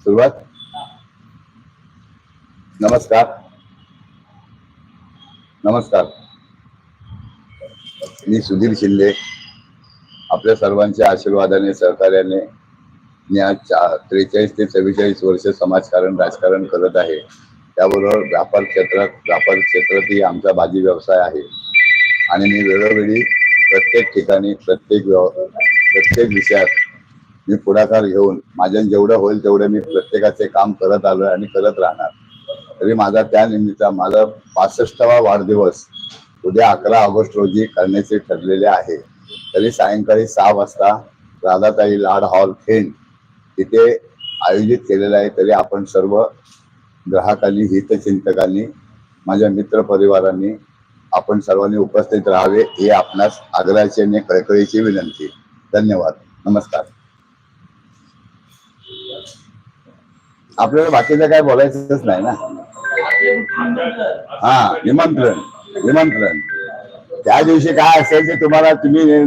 सुरुवात. नमस्कार. नमस्कार. मी सुधीर शिंदे. आपल्या सर्वांच्या आशीर्वादाने सहकार्याने मी आज चा त्रेचाळीस ते चव्वेचाळीस वर्ष समाजकारण राजकारण करत आहे त्याबरोबर व्यापार क्षेत्रात व्यापार क्षेत्रातही आमचा भाजी व्यवसाय आहे. आणि मी वेळोवेळी प्रत्येक ठिकाणी प्रत्येक व्यव प्रत्येक विषयात मी पुढाकार घेऊन माझ्या जेवढं होईल तेवढं मी प्रत्येकाचे काम करत आलो आणि करत राहणार. तरी माझा त्या निमित्त माझा पासष्टावा वाढदिवस उद्या अकरा ऑगस्ट रोजी करण्याचे ठरलेले आहे. तरी सायंकाळी सहा वाजता राधाताई लाड हॉल खेंड तिथे आयोजित केलेलं आहे तरी आपण सर्व ग्राहकांनी हितचिंतकांनी माझ्या मित्र परिवारांनी आपण सर्वांनी उपस्थित राहावे हे आपणास आग्रहाची आणि कळकळीची विनंती. धन्यवाद. नमस्कार. आपल्याला बाकीचं काय बोलायचंच नाही ना? हा निमंत्रण निमंत्रण. त्या दिवशी काय असेल ते तुम्हाला तुम्ही